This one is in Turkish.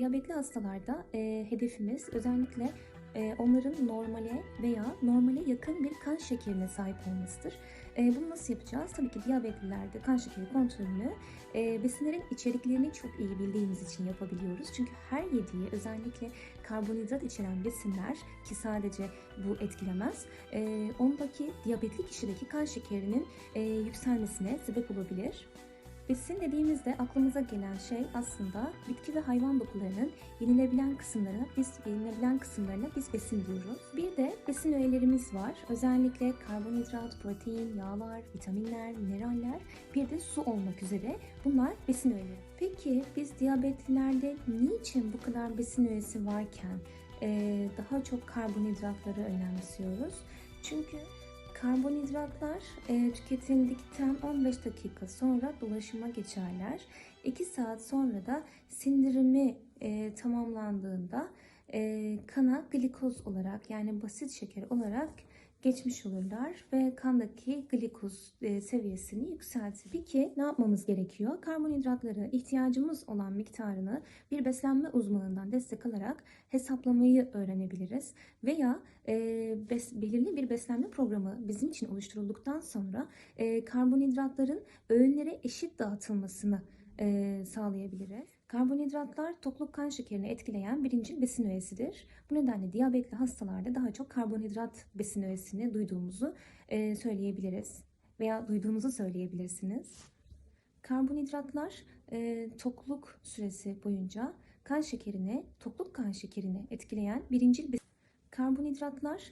Diyabetli hastalarda e, hedefimiz özellikle e, onların normale veya normale yakın bir kan şekerine sahip olmasıdır. E, bunu nasıl yapacağız? Tabii ki diyabetlilerde kan şekeri kontrolünü e, besinlerin içeriklerini çok iyi bildiğimiz için yapabiliyoruz. Çünkü her yediği özellikle karbonhidrat içeren besinler ki sadece bu etkilemez, e, ondaki diyabetli kişideki kan şekerinin e, yükselmesine sebep olabilir. Besin dediğimizde aklımıza gelen şey aslında bitki ve hayvan dokularının yenilebilen kısımlarına biz yenilebilen kısımlarına biz besin diyoruz. Bir de besin öğelerimiz var. Özellikle karbonhidrat, protein, yağlar, vitaminler, mineraller, bir de su olmak üzere bunlar besin öğeleri. Peki biz diyabetlilerde niçin bu kadar besin öğesi varken daha çok karbonhidratları önemsiyoruz? Çünkü Karbonhidratlar e, tüketildikten 15 dakika sonra dolaşıma geçerler. 2 saat sonra da sindirimi e, tamamlandığında e, kana glikoz olarak yani basit şeker olarak geçmiş olurlar ve kandaki glikoz e, seviyesini yükseltir. Peki ne yapmamız gerekiyor? Karbonhidratlara ihtiyacımız olan miktarını bir beslenme uzmanından destek alarak hesaplamayı öğrenebiliriz. Veya e, bes- belirli bir beslenme programı bizim için oluşturulduktan sonra e, karbonhidratların öğünlere eşit dağıtılmasını e, sağlayabiliriz. Karbonhidratlar tokluk kan şekerini etkileyen birinci besin öğesidir. Bu nedenle diyabetli hastalarda daha çok karbonhidrat besin öğesini duyduğumuzu e, söyleyebiliriz veya duyduğunuzu söyleyebilirsiniz. Karbonhidratlar e, tokluk süresi boyunca kan şekerini, tokluk kan şekerini etkileyen birincil besin. Karbonhidratlar